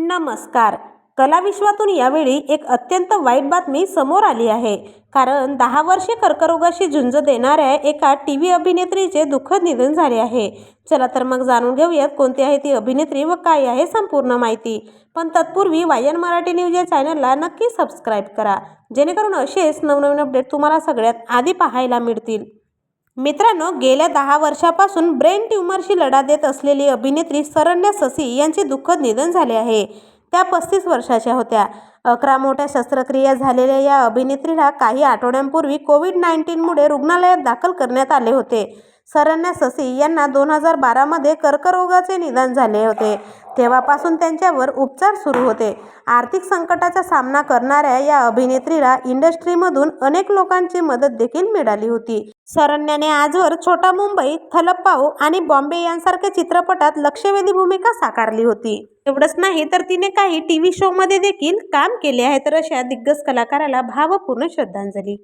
नमस्कार. कलाविश्वातून यावेळी एक अत्यंत वाईट बातमी समोर आली आहे. कारण दहा वर्षे कर्करोगाशी झुंज देणाऱ्या एका टी व्ही अभिनेत्रीचे दुःखद निधन झाले आहे. चला तर मग जाणून घेऊयात कोणती आहे ती अभिनेत्री व काय आहे संपूर्ण माहिती. पण तत्पूर्वी वायन मराठी न्यूज या चॅनलला नक्की सबस्क्राईब करा. जेणेकरून असेच नवनवीन अपडेट तुम्हाला सगळ्यात आधी पाहायला मिळतील. मित्रांनो गेल्या दहा वर्षापासून ब्रेन ट्यूमरशी लढा देत असलेली अभिनेत्री सरण्या ससी यांचे दुःखद निधन झाले आहे. त्या पस्तीस वर्षाच्या होत्या. अकरा मोठ्या शस्त्रक्रिया झालेल्या या अभिनेत्रीला काही आठवड्यांपूर्वी कोविड नाईन्टीनमुळे रुग्णालयात दाखल करण्यात आले होते. सरण्या ससी यांना दोन हजार बारामध्ये कर्करोगाचे निदान झाले होते. तेव्हापासून त्यांच्यावर उपचार सुरू होते. आर्थिक संकटाचा सामना करणाऱ्या या अभिनेत्रीला इंडस्ट्रीमधून अनेक लोकांची मदत देखील मिळाली होती. सरण्याने आजवर छोटा मुंबई थलप्पाऊ आणि बॉम्बे यांसारख्या चित्रपटात लक्षवेधी भूमिका साकारली होती. एवढंच नाही तर तिने काही टी व्ही शोमध्ये देखील काम केले आहे तर अशा दिग्गज कलाकाराला भावपूर्ण श्रद्धांजली.